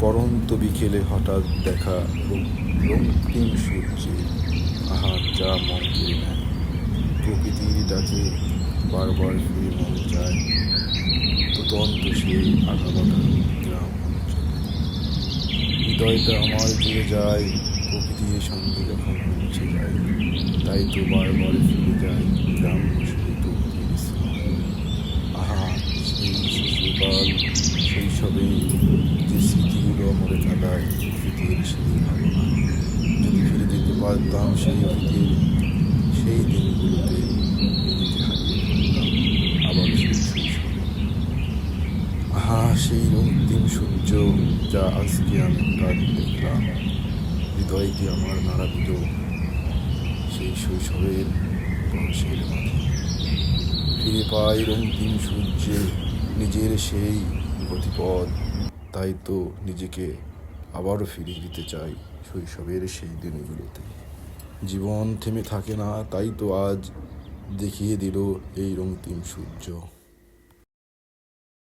পরন্ত বিকেলে হঠাৎ দেখা রক্তিম সূর্যে। আহা, যা মন কেড়ে নেয়। প্রকৃতির ডাকে বারবার ফিরে মন যায় প্রতন্ত সেই আঁকাবাঁকা গ্রাম হৃদয়টা আমার জুড়ে যায়, প্রকৃতির সঙ্গে যখন মিশে যায়, তাই তো বারবার ফিরে যায় গ্রাম সেই প্রকৃতির আহা, সেই শিশুকাল শৈশবে মরে যদি ফিরে যেতে পারতাম সেই অতীতের সেই দিনগুলোতে আবার সেই আহা, সেই অন্তিম সূর্য যা আজকে আমি হঠাৎ দেখলাম। হৃদয়কে আমার নাড়া দিল সেই শৈশবের বংশের মাঝে। ফিরে পাই রঙ্কিম সূর্যে নিজের সেই গতিপথ। তাই তো নিজেকে আবারও ফিরিয়ে দিতে চাই শৈশবের সেই দিনগুলোতে। জীবন থেমে থাকে না, তাই তো আজ দেখিয়ে দিল এই রঙতিম সূর্য।